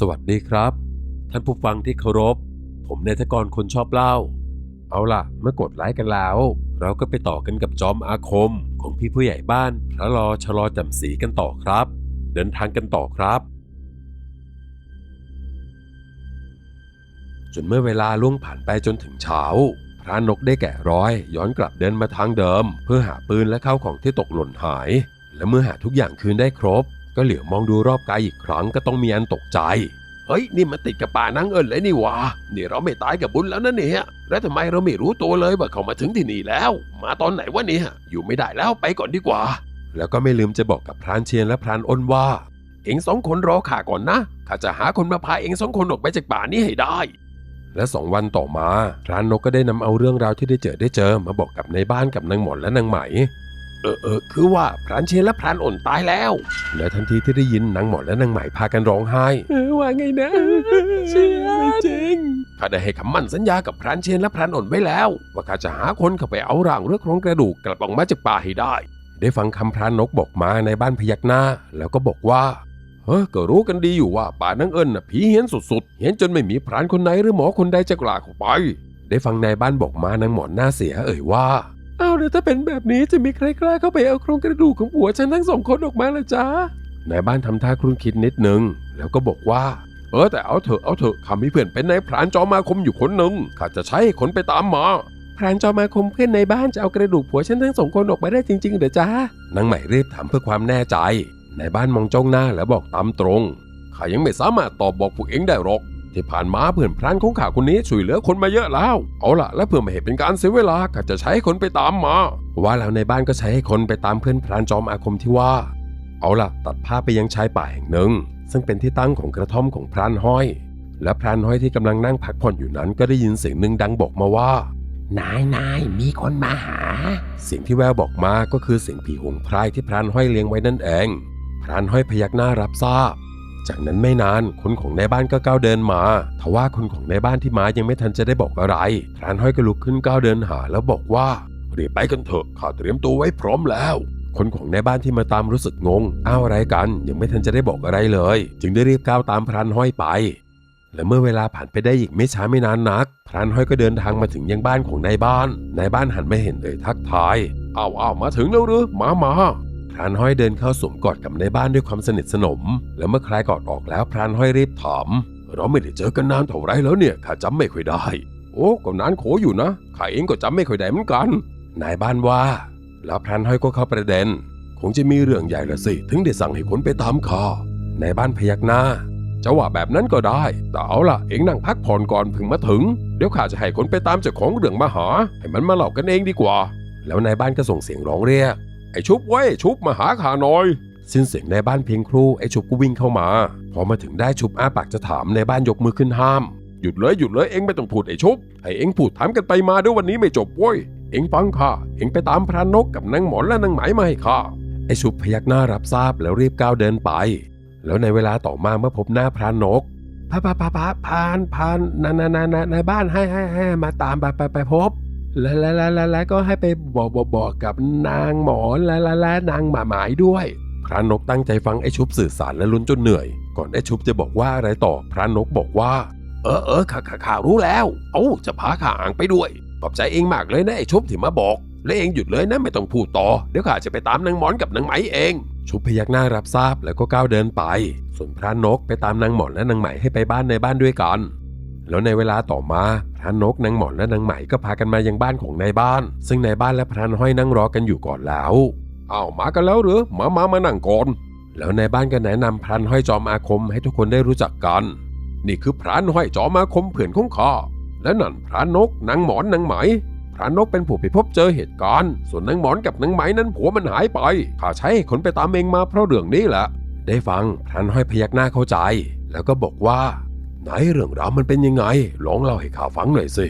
สวัสดีครับ ท่านผู้ฟังที่เคารพ ผมนายทกรคนชอบเล่า เอาล่ะ เมื่อกดไลค์กันแล้ว เราก็ไปต่อกันกับจอมอาคม ของพี่ผู้ใหญ่บ้านพระรอชะลอจำสีกันต่อครับ เดินทางกันต่อครับ จนเมื่อเวลาล่วงผ่านไปจนถึงเช้าพระนกได้แกะร้อย ย้อนกลับเดินมาทางเดิม เพื่อหาปืนและข้าวของที่ตกหล่นหาย และเมื่อหาทุกอย่างคืนได้ครบ ก็เหลียวมองดูรอบกายอีกครั้งก็ต้องมีอันตกใจ เฮ้ยนี่มันติดกับป่านังเอิญเลยนี่หวะนี่เราไม่ตายกับบุญแล้วนะเนี่ยแล้วทำไมเราไม่รู้ตัวเลยว่าเขามาถึงที่นี่แล้ว มาตอนไหนวะเนี่ยอยู่ไม่ได้แล้วไปก่อนดีกว่า แล้วก็ไม่ลืมจะบอกกับพรานเชียนและพรานอ้นว่า เอ็งสองคนรอข้าก่อนนะข้าจะหาคนมาพาเอ็งสองคนออกไปจากป่านี้ให้ได้และสองวันต่อมาพรานนกก็ได้นำเอาเรื่องราวที่ได้เจอได้เจอมาบอกกับในบ้านกับนางหมอนและนางไหม เออเออคือว่าพรานเชนและพรานอ่อนตายแล้ว และทันทีที่ได้ยินนางหมอนและนางไหมพากันร้องไห้เออว่าไงนะเชียไม่จริงข้าได้ให้คำมั่นสัญญากับพรานเชนและพรานอ่อนไว้แล้ว ว่าข้าจะหาคนเข้าไปเอาร่างเรือโครงกระดูกกลับออกมาจากป่าให้ได้ ได้ฟังคำพรานนกบอกมาในบ้านพยักหน้า แล้วก็บอกว่าเฮ้ยก็รู้กันดีอยู่ว่าป่านังเอิญน่ะผีเฮี้ยนสุดๆเฮี้ยนจนไม่มีพรานคนไหนหรือหมอคนใดจะกล้าเข้าไป ได้ฟังนายบ้านบอกมานางหมอนหน้าเสียเอ่ยว่าเอาเดี๋ยวถ้าเป็นแบบนี้จะมีใครกล้าเข้าไปเอาโครงกระดูกของผัวฉันทั้งสองคนออกมาละจ๊ะนายบ้านทำท่าครุ่นคิดนิดนึง แล้วก็บอกว่า เออแต่เอาเถอะเอาเถอะข้ามีเพื่อนเป็นนายพรานจอมาคมอยู่คนหนึ่งข้าจะใช้ให้คนไปตามมาพรานจอมาคมเพื่อนในบ้านจะเอากระดูกผัวฉันทั้งสองคนออกมาได้จริงๆเหรอจ๊ะนางใหม่รีบถามเพื่อความแน่ใจในบ้านมองจ้องหน้าแล้วบอกตามตรงข้ายังไม่สามารถตอบบอกพวกเองได้หรอก ที่ผ่านมาเพื่อนพรานของข้าคนนี้ช่วยเหลือคนมาเยอะแล้ว เอาล่ะ และเพื่อไม่ให้เป็นการเสียเวลาข้าจะใช้คนไปตามมา ว่าแล้วในบ้านก็ใช้ให้คนไปตามเพื่อนพรานจอมอาคมที่ว่า เอาล่ะ ตัดภาพไปยังชายป่าแห่งหนึ่ง ซึ่งเป็นที่ตั้งของกระท่อมของพรานห้อย และพรานห้อยที่กำลังนั่งพักผ่อนอยู่นั้นก็ได้ยินเสียงหนึ่งดังบอกมาว่านายนายมีคนมาหา เสียงที่แววบอกมาก็คือเสียงผีหงพรายที่พรานห้อยเลี้ยงไว้นั่นเอง พรานห้อยพยักหน้ารับทราบ จากนั้นไม่นานคนของในบ้านก็ก้าวเดินมาทว่าคนของในบ้านที่มายังไม่ทันจะได้บอกอะไรพรานห้อยก็ลุกขึ้นก้าวเดินหาแล้วบอกว่ารีบไปกันเถอะข้าเตรียมตัวไว้พร้อมแล้วคนของในบ้านที่มาตามรู้สึกงง อ้าวอะไรกัน ยังไม่ทันจะได้บอกอะไรเลย จึงได้รีบก้าวตามพรานห้อยไป และเมื่อเวลาผ่านไปได้อีกไม่ช้าไม่นานนัก พรานห้อยก็เดินทางมาถึงยังบ้านของนายบ้าน นายบ้านหันมาเห็นเลยทักทาย อ้าวอ้าวมาถึงแล้วหรือมามา พรานห้อยเดินเข้าสวมกอดกับในบ้านด้วยความสนิทสนม แล้วเมื่อคลายกอดออกแล้วพรานห้อยรีบถาม เราไม่ได้เจอกันนานเท่าไรแล้วเนี่ยข้าจำไม่ค่อยได้ โอ้ก็นานโขอยู่นะข้าเองก็จำไม่ค่อยได้เหมือนกันนายบ้านว่า แล้วพรานห้อยก็เข้าประเด็น คงจะมีเรื่องใหญ่ละสิ ถึงได้สั่งให้คนไปตามข้านายบ้านพยักหน้าจะว่าแบบนั้นก็ได้ แต่เอาล่ะ เองนั่งพักผ่อนก่อนพิ่งมาถึง เดี๋ยวข้าจะให้คนไปตามเจ้าของเรื่องมาหา ให้มันมาเล่ากันเองดีกว่า แล้วนายบ้านก็ส่งเสียงร้องเรียก ไอ้ชุบเว้ยชุบมาหาข้าหน่อยสิ้นเสียงในบ้านเพียงครู่ไอ้ชุบก็วิ่งเข้ามาพอมาถึงได้ชุบอ้าปากจะถามในบ้านยกมือขึ้นห้ามหยุดเลยหยุดเลยเอ็งไม่ต้องพูดไอ้ชุบให้เอ็งพูดถามกันไปมาด้วยวันนี้ไม่จบเว้ยเอ็งฟังข้าเอ็งไปตามพรานนกกับนางหมอนและนางไหมมาให้ข้าไอ้ชุบพยักหน้ารับทราบแล้วรีบก้าวเดินไป แล้วในเวลาต่อมาเมื่อพบหน้าพรานนกพระพระพระพะพานพานนานานานาในบ้านให้ให้ให้มาตามไปไปไปพบ แล้วแล้วแล้วแล้วก็ให้ไปบอกบอกบอกกับนางหมอและและและนางหมาหมายด้วย พระนกตั้งใจฟังไอ้ชุบสื่อสารและลุ้นจนเหนื่อย ก่อนไอ้ชุบจะบอกว่าอะไรต่อพระนกบอกว่า เออเออข้าข้าข้ารู้แล้ว เอ้าจะพาข้าอ่างไปด้วยขอบใจเองมากเลยนะไอ้ชุบที่มาบอกและเองหยุดเลยนะไม่ต้องพูดต่อเดี๋ยวข้าจะไปตามนางหมอนกับนางไหมเอง ชุบพยักหน้ารับทราบแล้วก็ก้าวเดินไป ส่วนพระนกไปตามนางหมอนและนางไหมให้ไปบ้านในบ้านด้วยกัน แล้วในเวลาต่อมาพระนกนางหมอนและนางไหมก็พากันมายังบ้านของนายบ้าน ซึ่งนายบ้านและพรานห้อยนั่งรอกันอยู่ก่อนแล้วอ้าวมากันแล้วหรือมามามานั่งก่อนแล้วนายบ้านก็แนะนำพรานห้อยจอมอาคมให้ทุกคนได้รู้จักกัน นี่คือพรานห้อยจอมอาคมเพื่อนของข้าและนั่นพรานนกนางหมอนนางไหมพรานกเป็นผู้ไปพบเจอเหตุการณ์ ส่วนนางหมอนกับนางไหมนั้นผัวมันหายไปข้าใช้คนไปตามเองมาเพราะเรื่องนี้แหละได้ฟังพรานห้อยพยักหน้าเข้าใจ แล้วก็บอกว่า ไหนเรื่องราวมันเป็นยังไงลองเล่าให้ข้าฟังหน่อยสิ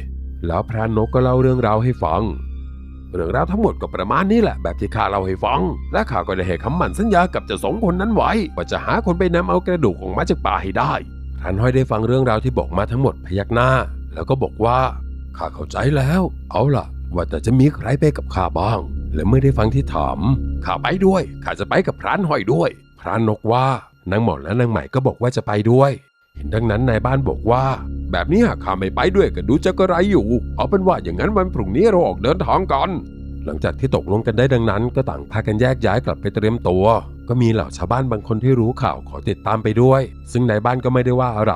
แล้วพรานนกก็เล่าเรื่องราวให้ฟัง เรื่องราวทั้งหมดก็ประมาณนี้แหละแบบที่ข้าเล่าให้ฟัง และข้าก็ได้ให้คำมั่นสัญญากับเจ้าสองคนนั้นไว้ว่าจะหาคนไปนำเอากระดูกออกมาจากป่าให้ได้พรานห้อยได้ฟังเรื่องราวที่บอกมาทั้งหมดพยักหน้า แล้วก็บอกว่าข้าเข้าใจแล้ว เอาล่ะ ว่าแต่จะมีใครไปกับข้าบ้าง และเมื่อได้ฟังที่ถามข้าไปด้วยข้าจะไปกับพรานห้อยด้วย พรานนกว่านางหมอนและนางใหม่ก็บอกว่าจะไปด้วย เห็นดังนั้นนายบ้านบอกว่า แบบนี้หากข้าไม่ไปด้วยก็ดูจะกระไรอยู่ เอาเป็นว่าอย่างนั้นวันพรุ่งนี้เราออกเดินทางกัน หลังจากที่ตกลงกันได้ดังนั้น ก็ต่างพากันแยกย้ายกลับไปเตรียมตัว ก็มีเหล่าชาวบ้านบางคนที่รู้ข่าวขอติดตามไปด้วย ซึ่งนายบ้านก็ไม่ได้ว่าอะไร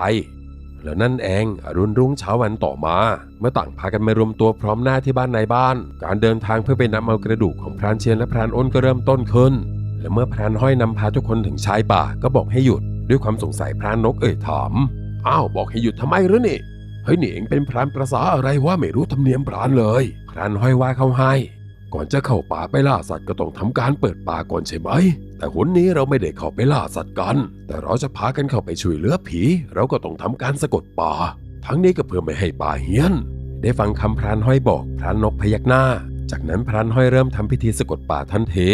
แล้วนั่นเองอรุณรุ่งเช้าวันต่อมา เมื่อต่างพากันมารวมตัวพร้อมหน้าที่บ้านนายบ้าน การเดินทางเพื่อไปนำเอากระดูกของพรานเชียนและพรานอ้นก็เริ่มต้นขึ้น และเมื่อพรานห้อยนำพาทุกคนถึงชายป่าก็บอกให้หยุด ด้วยความสงสัยพรานนกเอ่ยถาม อ้าวบอกให้หยุดทำไมหรือนี่เฮ้ยนี่เองเป็นพรานประสาอะไรว่าไม่รู้ธรรมเนียมพรานเลยพรานห้อยว่าเขาให้ ก่อนจะเข้าป่าไปล่าสัตว์ก็ต้องทำการเปิดป่าก่อนใช่ไหม แต่หนนี้เราไม่ได้เข้าไปล่าสัตว์กัน แต่เราจะพากันเข้าไปช่วยเหลือผี เราก็ต้องทำการสะกดป่า ทั้งนี้ก็เพื่อไม่ให้ป่าเฮี้ยน ได้ฟังคำพรานห้อยบอกพรานนกพยักหน้า จากนั้นพรานห้อยเริ่มทำพิธีสะกดป่าทันที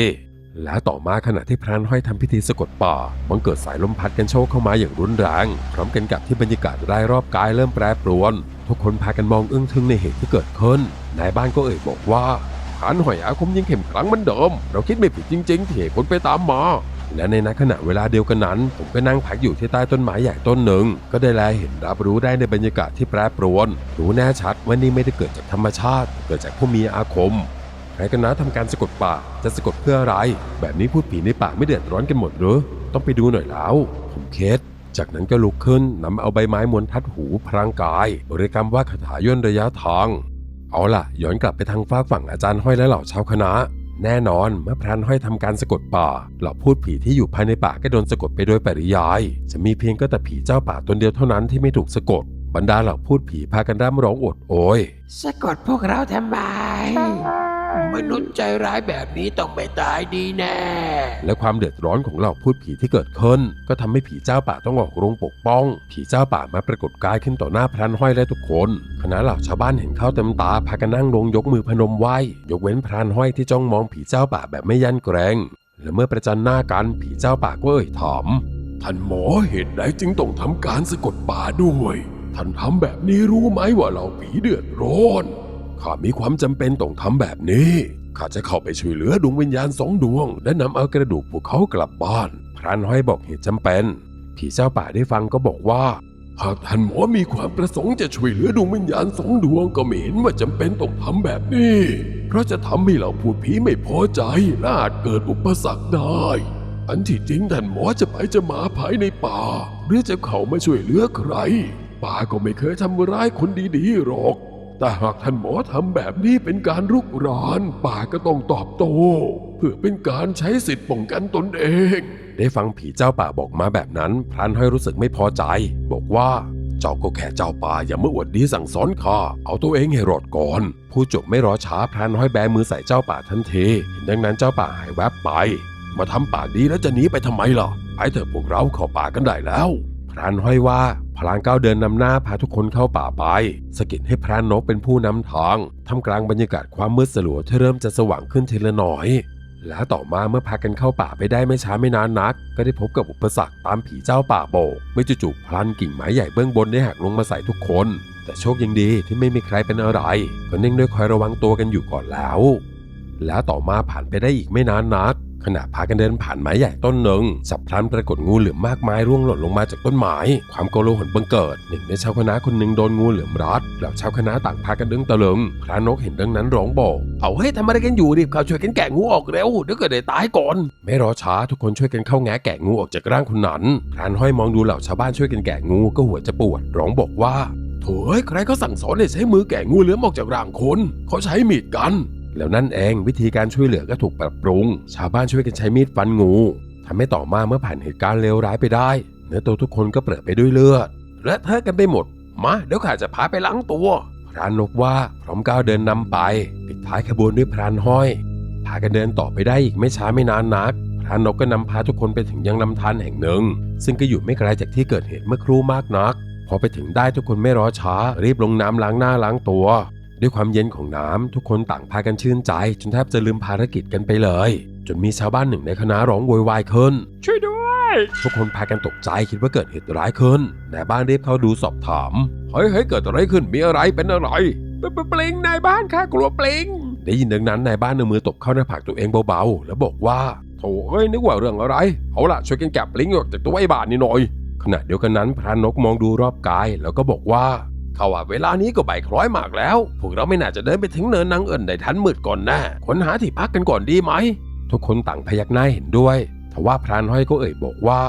และต่อมาขณะที่พรานห้อยทำพิธีสะกดป่าบังเกิดสายลมพัดกันโชกเข้ามาอย่างรุนแรงพร้อมกันกับที่บรรยากาศรายรอบกายเริ่มแปรปรวน ทุกคนพากันมองอึ้งทึงในเหตุที่เกิดขึ้นนายบ้านก็เอ่ยบอกว่าพรานห้อยอาคมยังเข้มขลังเหมือนเดิม เราคิดไม่ผิดจริง ๆ ที่เหตุผลไปตามมาและในนัขณะเวลาเดียวกันนั้น ผมก็นั่งพักอยู่ที่ใต้ต้นไม้ใหญ่ต้นหนึ่ง ก็ได้แลเห็นรับรู้ได้ในบรรยากาศที่แปรปรวน รู้แน่ชัดว่านี่ไม่ได้เกิดจากธรรมชาติ เกิดจากผู้มีอาคม ใครกันนะทำการสะกดป่าจะสะกดเพื่ออะไร แบบนี้พูดผีในป่าไม่เดือดร้อนกันหมดหรือต้องไปดูหน่อยแล้ว ผมเคสจากนั้นก็ลุกขึ้นนำเอาใบไม้มวนทัดหูพรางกาย บริกรรมว่าคาถาย่นระยะทาง เอาล่ะ ย้อนกลับไปทางฝากฝั่งอาจารย์ห้อยและเหล่าชาวคณะ แน่นอนเมื่อพรานห้อยทำการสะกดป่าเหล่าพูดผีที่อยู่ภายในป่าก็โดนสะกดไปโดยปริยาย จะมีเพียงก็แต่ผีเจ้าป่าตนเดียวเท่านั้นที่ไม่ถูกสะกด บรรดาเหล่าพูดผีพากันร่ำร้องโอดโอย สะกดพวกเราทำไม มนุษย์ใจร้ายแบบนี้ต้องไม่ตายดีแน่ และความเดือดร้อนของเหล่าพูดผีที่เกิดขึ้น ก็ทำให้ผีเจ้าป่าต้องออกโรงปกป้อง ผีเจ้าป่ามาปรากฏกายขึ้นต่อหน้าพรานห้อยและทุกคนคณะเหล่าชาวบ้านเห็นเข้าเต็มตาพากันนั่งลงยกมือพนมไหว้ยกเว้นพรานห้อยที่จ้องมองผีเจ้าป่าแบบไม่ยันเกรงและเมื่อประจันหน้ากันผีเจ้าป่าก็เอ่ยถามท่านหมอเหตุใดจึงต้องทำการสะกดป่าด้วย ท่านทำแบบนี้รู้ไหมว่าเราผีเดือดร้อน ข้ามีความจำเป็นต้องทำแบบนี้ ข้าจะเข้าไปช่วยเหลือดวงวิญญาณสองดวง และนำเอากระดูกพวกเขากลับบ้าน พรานห้อยบอกเหตุจำเป็น ผีเจ้าป่าได้ฟังก็บอกว่า หากท่านหมอมีความประสงค์จะช่วยเหลือดวงวิญญาณสองดวงก็ไม่เห็นว่าจำเป็นต้องทำแบบนี้ เพราะจะทำให้เราพูดผีไม่พอใจและอาจเกิดอุปสรรคได้อันที่จริงท่านหมอจะไปจะมาภายในป่า หรือจะเข้ามาช่วยเหลือใคร ป่าก็ไม่เคยทำร้ายคนดีๆหรอก แต่หากท่านหมอทำแบบนี้เป็นการรุกรานป่าก็ต้องตอบโต้เพื่อเป็นการใช้สิทธิ์ป้องกันตนเอง ได้ฟังผีเจ้าป่าบอกมาแบบนั้น พรานห้อยรู้สึกไม่พอใจ บอกว่าเจ้าก็แค่เจ้าป่าอย่ามาอวดดีสั่งสอนข้าเอาตัวเองให้รอดก่อน ผู้จบไม่รอช้าพรานห้อยแบมือใส่เจ้าป่าทันทีดังนั้นเจ้าป่าหายแวบไป มาทำป่าดีแล้วจะหนีไปทำไมล่ะไปเถอะพวกเราเข้าป่ากันได้แล้ว พรานห้อยว่าพลางก้าวเดินนำหน้าพาทุกคนเข้าป่าไปสกิดให้พรานนกเป็นผู้นำทางทำกลางบรรยากาศความมืดสลัวที่เริ่มจะสว่างขึ้นทีละหน่อย และต่อมาเมื่อพากันเข้าป่าไปได้ไม่ช้าไม่นานนัก ก็ได้พบกับอุปสรรคตามผีเจ้าป่าโบกเมื่อจู่ๆพลันกิ่งไม้ใหญ่เบื้องบนได้หักลงมาใส่ทุกคน แต่โชคยังดีที่ไม่มีใครเป็นอะไรก็เนิ่งด้วยคอยระวังตัวกันอยู่ก่อนแล้ว แล้วต่อมาผ่านไปได้อีกไม่นานนัก ขณะพากันเดินผ่านไม้ใหญ่ต้นหนึ่งสับพลันปรากฏงูเหลือมมากมายร่วงหล่นลงมาจากต้นไม้ ความโกลาหลบังเกิดหนึ่งในชาวคณะคนหนึ่งโดนงูเหลือมรัดแล้วชาวคณะต่างพากันดึงตะลึงพระนกเห็นดังนั้นร้องบอกเอาเฮ้ยทำอะไรกันอยู่รีบเข้าช่วยกันแกะงูออกเร็วเดี๋ยวเกิดได้ตายก่อน ไม่รอช้าทุกคนช่วยกันเข้าแงะแกะงูออกจากร่างคนนั้นพรานห้อยมองดูเหล่าชาวบ้านช่วยกันแกะงูก็หัวจะปวด ร้องบอกว่าโถ่ใครเขาสั่งสอนให้ใช้มือแกะงูเหลือมออกจากร่างคนเขาใช้มีดกัน แล้วนั่นเองวิธีการช่วยเหลือก็ถูกปรับปรุง ชาวบ้านช่วยกันใช้มีดฟันงูทำให้ต่อมาเมื่อผ่านเหตุการณ์เลวร้ายไปได้ เนื้อตัวทุกคนก็เปรอะไปด้วยเลือด และเทอะกันไปหมด มาเดี๋ยวข้าจะพาไปล้างตัวพรานนกว่าพร้อมก้าวเดินนำไปปิดท้ายขบวนด้วยพรานห้อยพากันเดินต่อไปได้อีกไม่ช้าไม่นานนักพรานนกก็นำพาทุกคนไปถึงยังลำธารแห่งหนึ่ง ซึ่งก็อยู่ไม่ไกลจากที่เกิดเหตุเมื่อครู่มากนัก พอไปถึงได้ทุกคนไม่รอช้า รีบลงน้ำล้างหน้าล้างตัว ด้วยความเย็นของน้ำทุกคนต่างพากันชื่นใจ จนแทบจะลืมภารกิจกันไปเลย จนมีชาวบ้านหนึ่งในคณะร้องโวยวายขึ้น ช่วยด้วย ทุกคนพากันตกใจคิดว่าเกิดเหตุร้ายขึ้นนายบ้านรีบเข้าดูสอบถามเฮ้ยเฮ้ยเกิดอะไรขึ้นมีอะไรเป็นอะไรปลิงนายบ้านค่ะกลัวปลิงได้ยินดังนั้นนายบ้านเอามือตบเข้าหน้าผากตัวเองเบาๆ แล้วบอกว่าโถเอ้ยนึกว่าเรื่องอะไร เอาล่ะช่วยกันแกะปลิงออกจากตัวไอ้บ้านนี่หน่อยขขณะเดียวกันนั้นพรานกมองดูรอบกายแล้วก็บอกว่า เขาว่าเวลานี้ก็บ่ายคล้อยมากแล้ว พวกเราไม่น่าจะเดินไปถึงเนินนางเอิญได้ทันมืดก่อนแน่ค้นหาที่พักกันก่อนดีไหม ทุกคนต่างพยักหน้าเห็นด้วยทว่าพรานห้อยก็เอ่ยบอกว่า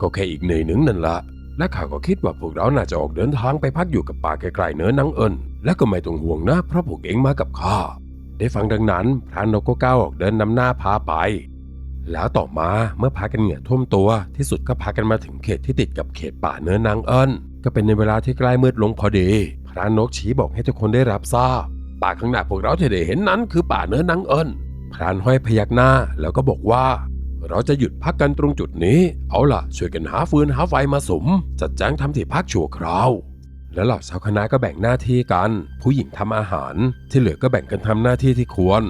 ก็แค่อีกเหนื่อยหนึ่งนั่นละและข้าก็คิดว่าพวกเราน่าจะออกเดินทางไปพักอยู่กับป่าไกลๆเนินนางเอิญและก็ไม่ต้องห่วงนะเพราะพวกเองมากับข้าได้ฟังดังนั้น พรานกก็ก้าวออกเดินนำหน้าพาไปแล้วต่อมาเมื่อพากันเหงื่อท่วมตัวที่สุดก็พากันมาถึงเขตที่ติดกับเขตป่าเนื้อนางเอิญ ก็เป็นในเวลาที่ใกล้มืดลงพอดี พรานนกชี้บอกให้ทุกคนได้รับทราบ ป่าข้างหน้าพวกเราที่ได้เห็นนั้นคือป่าเนื้อนางเอิญพรานห้อยพยักหน้าแล้วก็บอกว่า เราจะหยุดพักกันตรงจุดนี้ เอาล่ะ ช่วยกันหาฟืนหาไฟมาสม จัดแจงทำที่พักชั่วคราว แล้วเหล่าชาวคณะก็แบ่งหน้าที่กัน ผู้หญิงทำอาหาร ที่เหลือก็แบ่งกันทำหน้าที่ที่ควร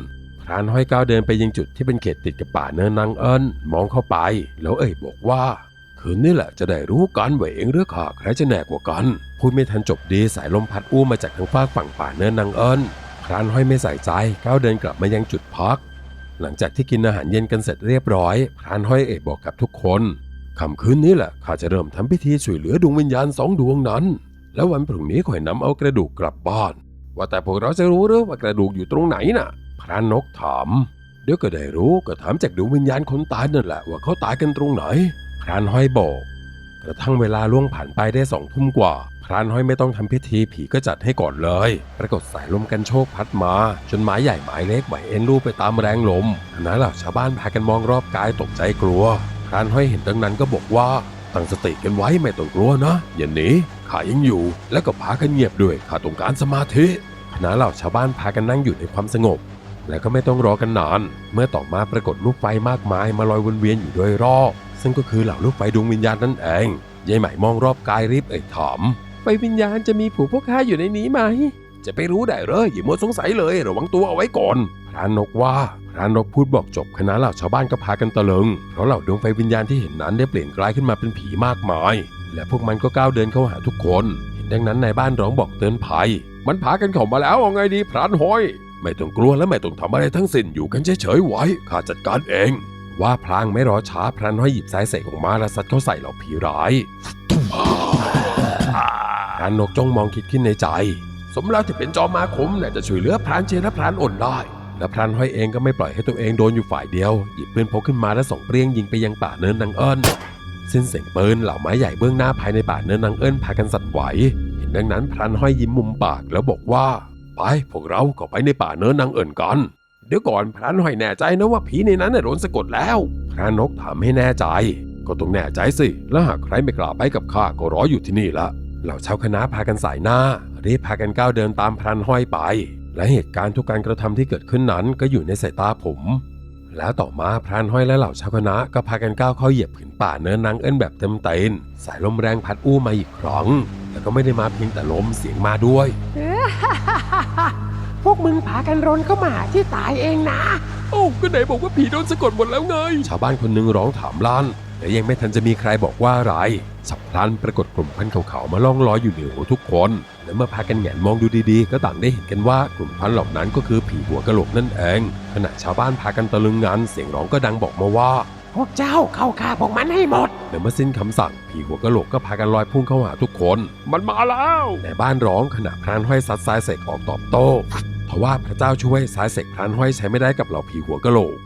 พรานห้อยก้าวเดินไปยังจุดที่เป็นเขตติดกับป่าเนินนางเอิญมองเข้าไป แล้วเอ่ยบอกว่า คืนนี้แหละจะได้รู้กันว่าเองหรือข้าใครจะแน่กว่ากัน พูดไม่ทันจบดีสายลมพัดอู้มาจากทางฝากฝั่งป่าเนินนางเอิญพรานห้อยไม่ใส่ใจก้าวเดินกลับมายังจุดพัก หลังจากที่กินอาหารเย็นกันเสร็จเรียบร้อยพรานห้อยเอ่ยบอกกับทุกคนค่ำคืนนี้แหละข้าจะเริ่มทำพิธีช่วยเหลือดวงวิญญาณสองดวงนั้น แล้ววันพรุ่งนี้ค่อยนำเอากระดูกกลับบ้าน ว่าแต่พวกเราจะรู้หรือว่ากระดูกอยู่ตรงไหนน่ะ พรานกถามเดี๋ยวก็ได้รู้ก็ถามจากดวงวิญญาณคนตายนั่นแหละว่าเขาตายกันตรงไหน พรานห้อยบอกกระทั่งเวลาล่วงผ่านไปได้สองทุ่มกว่า พรานห้อยไม่ต้องทำพิธีผีก็จัดให้ก่อนเลย ปรากฏสายลมกันโชคพัดมา จนไม้ใหญ่ไม้เล็กไหวเอ็นรูปไปตามแรงลมคณะเหล่าชาวบ้านพากันมองรอบกายตกใจกลัว พรานห้อยเห็นดังนั้นก็บอกว่าตั้งสติกันไว้ไม่ต้องกลัวนะอย่าหนีข้ายังอยู่ แล้วก็พากันเงียบด้วยข้าต้องการสมาธิคณะเหล่าชาวบ้านพากันนั่งอยู่ในความสงบ และก็ไม่ต้องรอกันนาน เมื่อต่อมาปรากฏลูกไฟมากมายมาลอยวนเวียนอยู่โดยรอบ ซึ่งก็คือเหล่าลูกไฟดวงวิญญาณนั่นเองยายใหม่มองรอบกายรีบเอ่ยถามไฟวิญญาณจะมีผู้พวกข้าอยู่ในนี้ไหม จะไปรู้ได้เหรออย่ามัวสงสัยเลยระวังตัวเอาไว้ก่อน พรานกว่าพรานกพูดบอกจบคณะเหล่าชาวบ้านก็พากันตะลึงเพราะเหล่าดวงไฟวิญญาณที่เห็นนั้นได้เปลี่ยนกลายขึ้นมาเป็นผีมากมาย และพวกมันก็ก้าวเดินเข้าหาทุกคน เห็นดังนั้นนายบ้านร้องบอกเตือนภัย มันพากันเข้ามาแล้วเอาไงดีพรานห้อย ไม่ต้องกลัวและไม่ต้องทำอะไรทั้งสิ้นอยู่กันเฉยๆไว้ข้าจัดการเอง ว่าพลางไม่รอช้าพรานห้อยหยิบสายเสกออกมาและซัดเข้าใส่เหล่าผีร้ายพรานนกจ้องมองคิดขึ้นในใจ สมแล้วที่เป็นจอมมาคมน่าจะช่วยเหลือพรานเชนและพรานอ่อนได้และพรานห้อยเองก็ไม่ปล่อยให้ตัวเองโดนอยู่ฝ่ายเดียว หยิบปืนพกขึ้นมาและส่งเปรี้ยงยิงไปยังป่าเนินนางเอิญสิ้นเสียงปืนเหล่าไม้ใหญ่เบื้องหน้าภายในป่าเนินนางเอิญพากันสั่นไหว เห็นดังนั้นพรานห้อยยิ้มมุมปากแล้วบอกว่า ไปพวกเราก็ไปในป่าเนินนางเอิญกัน ดี๋ยวก่อนพรานห้อยแน่ใจนะว่าผีในนั้นน่ะโดนสะกดแล้ว พรานนกถามให้แน่ใจ ก็ต้องแน่ใจสิ แล้วหากใครไม่กล้าไปกับข้าก็รออยู่ที่นี่ละเหล่าชาวคณะพากันสายหน้ารีบพากันก้าวเดินตามพรานห้อยไป และเหตุการณ์ทุกการกระทำที่เกิดขึ้นนั้นก็อยู่ในสายตาผม แล้วต่อมาพรานห้อยและเหล่าชาวคณะก็พากันก้าวเข้าเหยียบผืนป่าเนินนางเอิ้นแบบเต็มเต็นสายลมแรงพัดอู้มาอีกครั้งแล้วก็ไม่ได้มาเพียงแต่ลมเสียงมาด้วย พวกมึงพากันรนเข้ามาหาที่ตายเองนะ โอ้ก็ไหนบอกว่าผีโดนสะกดหมดแล้วไง ชาวบ้านคนหนึงร้องถามลั่นและยังไม่ทันจะมีใครบอกว่าอะไรสับพลันปรากฏกลุ่มควันขาวๆมาล่องลอยอยู่เหนือหัวทุกคน และเมื่อพากันแหงนมองดูดีๆ ก็ต่างได้เห็นกันว่ากลุ่มควันเหล่านั้นก็คือผีหัวกะโหลกนั่นเอง ขณะชาวบ้านพากันตะลึงงันเสียงร้องก็ดังบอกมาว่า พวกเจ้าเข้าฆ่าพวกมันให้หมด และเมื่อสิ้นคำสั่งผีหัวกะโหลกก็พากันลอยพุ่งเข้าหาทุกคน มันมาแล้ว ในบ้านร้องขณะพรานห้อยซัดสายเสกออกตอบโต้ ทว่าพระเจ้าช่วยสายเสกพรานห้อยใช้ไม่ได้กับเหล่าผีหัวกะโหลก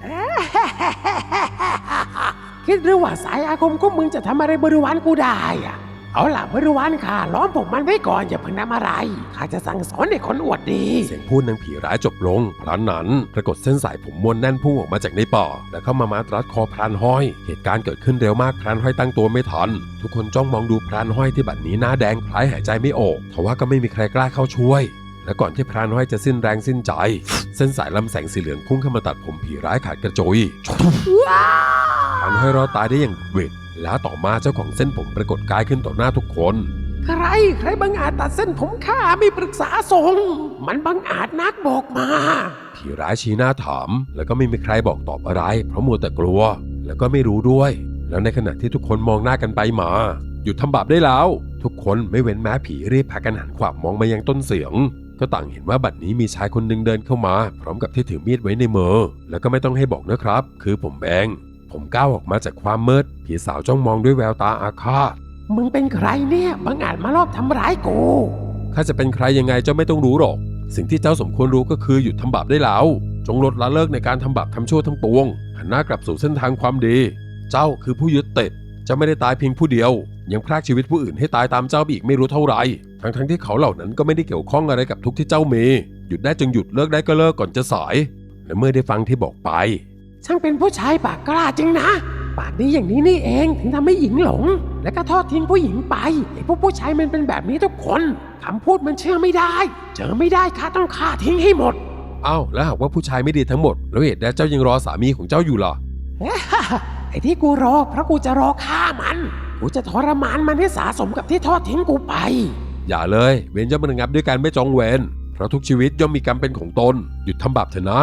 คิดหรือว่าสายอาคมของมึงจะทำอะไรบริวารกูได้อะเอาล่ะบริวารข้าล้อมพวกมันไว้ก่อนอย่าเพิ่งนำอะไรข้าจะสั่งสอนให้คนอวดดี เสียงพูดนางผีร้ายจบลง พลันนั้น ปรากฏเส้นสายผมมวนแน่นพุ่งออกมาจากในป่าและเข้ามามัดรัดคอพรานห้อย เหตุการณ์เกิดขึ้นเร็วมากพรานห้อยตั้งตัวไม่ทัน ทุกคนจ้องมองดูพรานห้อยที่บัดนี้หน้าแดงคล้ายหายใจไม่ออกทว่าก็ไม่มีใครกล้าเข้าช่วย และก่อนที่พรานห้อยจะสิ้นแรงสิ้นใจ เส้นสายลำแสงสีเหลืองพุ่งเข้ามาตัดผมผีร้ายขาดกระจุยพรานห้อยรอดตายได้อย่างบุดหวิดแล้วต่อมาเจ้าของเส้นผมปรากฏกายขึ้นต่อหน้าทุกคน ใครใครบังอาจตัดเส้นผมข้าไม่ปรึกษาสงฆ์มันบังอาจนักบอกมา ผีร้ายชี้หน้าถาม แล้วก็ไม่มีใครบอกตอบอะไร เพราะมัวแต่กลัว แล้วก็ไม่รู้ด้วย แล้วในขณะที่ทุกคนมองหน้ากันไปมา หยุดทำบาปได้แล้ว ทุกคนไม่เว้นแม้ผีรีบพากันหันขวามองมายังต้นเสียง ก็ต่างเห็นว่าบัดนี้มีชายคนหนึ่งเดินเข้ามา พร้อมกับที่ถือมีดไว้ในมือแล้วก็ไม่ต้องให้บอกนะครับ คือผมเองผมก้าวออกมาจากความมืดผีสาวจ้องมองด้วยแววตาอาฆาตมึงเป็นใครเนี่ยบังอาจมารอบทำร้ายกูข้าจะเป็นใครยังไงเจ้าไม่ต้องรู้หรอก สิ่งที่เจ้าสมควรรู้ก็คือหยุดทำบาปได้แล้ว จงลดละเลิกในการทำบาปทำชั่วทั้งปวงหันหน้ากลับสู่เส้นทางความดี เจ้าคือผู้ยึดติดเจ้าไม่ได้ตายเพียงผู้เดียว ยังพรากชีวิตผู้อื่นให้ตายตามเจ้าไปอีกไม่รู้เท่าไหร่ทั้งๆที่เขาเหล่านั้นก็ไม่ได้เกี่ยวข้องอะไรกับทุกข์ที่เจ้ามีหยุดได้จงหยุดเลิกได้ก็เลิกก่อนจะสาย และเมื่อได้ฟังที่บอกไป ช่างเป็นผู้ชายปากกล้าจริงนะ ปากดีอย่างนี้นี่เองถึงทำให้หญิงหลง และก็ทอดทิ้งผู้หญิงไปไอ้พวกผู้ชายมันเป็นแบบนี้ทุกคนคำพูดมันเชื่อไม่ได้ เจอไม่ได้ข้าต้องฆ่าทิ้งให้หมดอ้าวแล้วหากว่าผู้ชายไม่ดีทั้งหมด แล้วเหตุใดเจ้ายังรอสามีของเจ้าอยู่ล่ะไอ้ที่กูรอเพราะกูจะรอฆ่ามัน กูจะทรมานมันให้สาสมกับที่ทอดทิ้งกูไป อย่าเลย เว้นจะมาระงับด้วยการไม่จองเวรเพราะทุกชีวิตย่อมมีกรรมเป็นของตน หยุดทำบาปเถอะนะ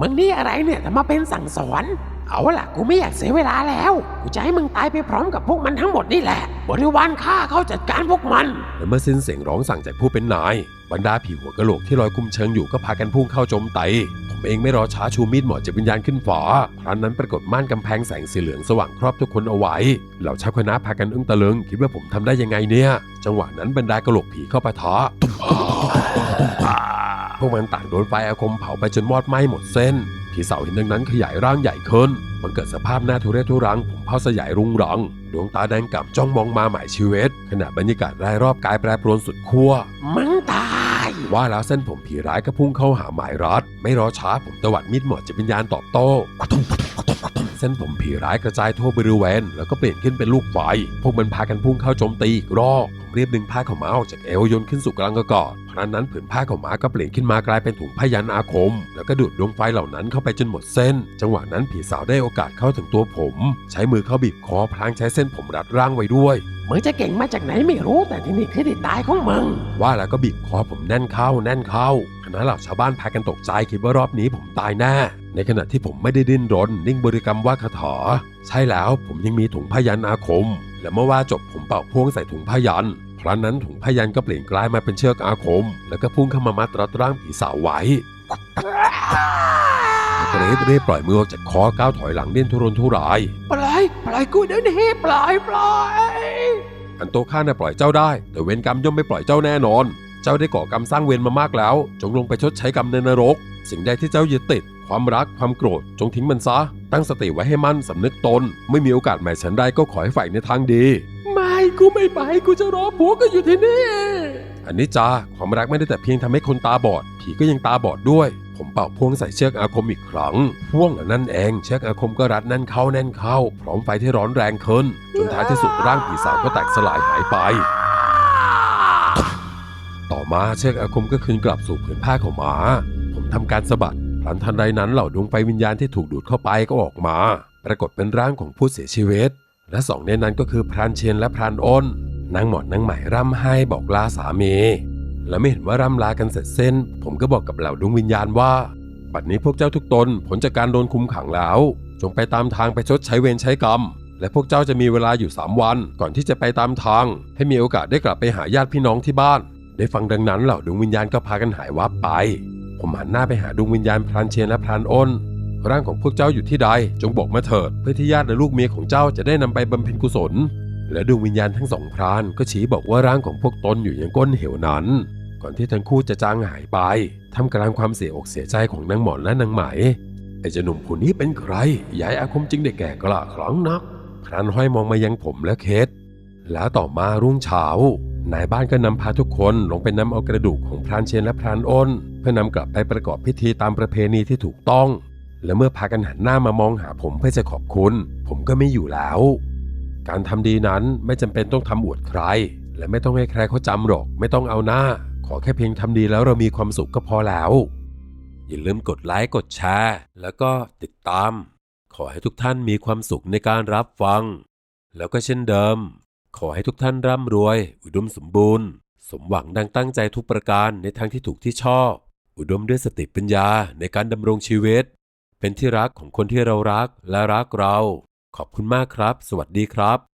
มึงนี่อะไรเนี่ยแต่มาเป็นสั่งสอน เอาล่ะกูไม่อยากเสียเวลาแล้ว กูจะให้มึงตายไปพร้อมกับพวกมันทั้งหมดนี่แหละ บริวารข้าเขาจัดการพวกมัน และเมื่อสิ้นเสียงร้องสั่งจากผู้เป็นนาย บรรดาผีหัวกะโหลกที่ลอยกุมเชิงอยู่ก็พากันพุ่งเข้าโจมตีผมเองไม่รอช้าชูมีดหมอจิตวิญญาณขึ้นฝาครั้นนั้นปรากฏม่านกำแพงแสงสีเหลืองสว่างครอบทุกคนเอาไว้ เหล่าชาวคณะพากันอึ้งตะลึงคิดว่าผมทำได้ยังไงเนี่ย จังหวะนั้นบรรดากะโหลกผีเข้าปะทะ พวกมันต่างโดนไฟอาคมเผาไปจนมอดไหม้หมดเส้นผีเสาวเห็นดังนั้นขยายร่างใหญ่ขึ้น มันเกิดสภาพหน้าทุเรศทุรัง ผมเผาสยายรุงรัง ดวงตาแดงกล่ำจ้องมองมาหมายชีวิต ขณะบรรยากาศรายรอบกายแปรปรวนสุดขั้วมึงตาย ว่าแล้วเส้นผมผีร้ายก็พุ่งเข้าหาหมายรัด ไม่รอช้าผมตวัดมีดหมอจิตวิญญาณตอบโต้ เส้นผมผีร้ายกระจายทั่วบริเวณ แล้วก็เปลี่ยนขึ้นเป็นลูกไฟ พวกมันพากันพุ่งเข้าโจมตีอีกรอบผมรีบดึงผ้าขาวม้าออกจากเอวโยนขึ้นสู่กลางกระกอดเพราะนั้นผืนผ้าขาวม้าก็เปลี่ยนขึ้นมากลายเป็นถุงพยันอาคม แล้วก็ดูดดวงไฟเหล่านั้นเข้าไปจนหมดเส้น จังหวะนั้นผีสาวได้โอกาสเข้าถึงตัวผม ใช้มือเข้าบีบคอพลางใช้เส้นผมรัดร่างไว้ด้วยมึงจะเก่งมาจากไหนไม่รู้แต่ที่นี่คือที่ตายของมึงว่าแล้วก็บีบคอผมแน่นเข้าแน่นเข้าค ณะเหล่าชาวบ้านพากันตกใจคิดว่ารอบนี้ผมตายแน่ ในขณะที่ผมไม่ได้ดิ้นรน นิ่งบริกรรมว่าคาถาใช่แล้วผมยังมีถุงพยันอาคม และเมื่อว่าจบผมเป่าพ่วงใส่ถุงพยันครั้นนั้นถุงพยันก็เปลี่ยนกลายมาเป็นเชือกอาคม แล้วก็พุ่งเข้ามามัดรัดร่างผีสาวไว้ก็เลยรีบปล่อยมือออกจากคอก้าวถอยหลังเด่นทุรนทุราย ปล่อย ปล่อยกูเดี๋ยวนี้ปล่อย ปล่อย อันโตข้าน่ะปล่อยเจ้าได้ แต่เวรกรรมย่อมไม่ปล่อยเจ้าแน่นอน เจ้าได้ก่อกรรมสร้างเวรมามากแล้ว จงลงไปชดใช้กรรมในนรก สิ่งใดที่เจ้ายึดติด ความรักความโกรธ จงทิ้งมันซะ ตั้งสติไว้ให้มั่นสำนึกตน ไม่มีโอกาสใหม่ฉันใดก็ขอให้ฝ่ายในทางดี ไม่กูไม่ไปกูจะรอผัวก็อยู่ที่นี่อันนี้จ้าความรักไม่ได้แต่เพียงทำให้คนตาบอด ผีก็ยังตาบอดด้วย ผมเป่าพ่วงใส่เชือกอาคมอีกครั้ง พ่วงเหล่านั่นเองเชือกอาคมก็รัดแน่นเข้าแน่นเข้า พร้อมไฟที่ร้อนแรงขึ้น จนท้ายที่สุดร่างผีสาวก็แตกสลายหายไป ต่อมาเชือกอาคมก็คืนกลับสู่ผืนผ้าของหมา ผมทำการสะบัดพลันทันใดนั้นเหล่าดวงไฟวิญญาณที่ถูกดูดเข้าไปก็ออกมา ปรากฏเป็นร่างของผู้เสียชีวิต และสองในนั้นก็คือพรานเชียนและพรานอ้นนางหมอนนางไหม่ร่ำไห้บอกลาสามี และไม่เห็นว่าร่ำลากันเสร็จเส้น ผมก็บอกกับเหล่าดวงวิญญาณว่า บัดนี้พวกเจ้าทุกตนผลจากการโดนคุมขังแล้ว จงไปตามทางไปชดใช้เวรใช้กรรม และพวกเจ้าจะมีเวลาอยู่ 3 วัน ก่อนที่จะไปตามทาง ให้มีโอกาสได้กลับไปหาญาติพี่น้องที่บ้าน ได้ฟังดังนั้นเหล่าดวงวิญญาณก็พากันหายวับไป ผมหันหน้าไปหาดวงวิญญาณพรานเชียนและพรานอ้น ร่างของพวกเจ้าอยู่ที่ใด จงบอกมาเถิด เพื่อที่ญาติและลูกเมียของเจ้าจะได้นำไปบำเพ็ญกุศล และดวงวิญญาณทั้งสองพรานก็ชี้บอกว่าร่างของพวกตนอยู่ยังก้นเหวนั้น ก่อนที่ทั้งคู่จะจางหายไปทำกลางความเสียอกเสียใจของนางหมอนและนางไหมไอ้เจ้าหนุ่มผู้นี้เป็นใครยายอาคมจึงได้แก่กล้าครั้งนักพรานห้อยมองมายังผมและเคสแล้วต่อมารุ่งเช้า นายบ้านก็นำพาทุกคนลงไปนำเอากระดูกของพรานเชนและพรานอ้น เพื่อนำกลับไปประกอบพิธีตามประเพณีที่ถูกต้อง และเมื่อพากันหันหน้ามามองหาผมเพื่อจะขอบคุณ ผมก็ไม่อยู่แล้ว การทำดีนั้นไม่จำเป็นต้องทำอวดใคร และไม่ต้องให้ใครเขาจำหรอก ไม่ต้องเอาหน้า ขอแค่เพียงทำดีแล้วเรามีความสุขก็พอแล้ว อย่าลืมกดไลค์กดแชร์ แล้วก็ติดตาม ขอให้ทุกท่านมีความสุขในการรับฟัง แล้วก็เช่นเดิม ขอให้ทุกท่านร่ำรวย อุดมสมบูรณ์ สมหวังดังตั้งใจทุกประการในทางที่ถูกที่ชอบ อุดมด้วยสติปัญญาในการดำรงชีวิต เป็นที่รักของคนที่เรารักและรักเรา ขอบคุณมากครับ สวัสดีครับ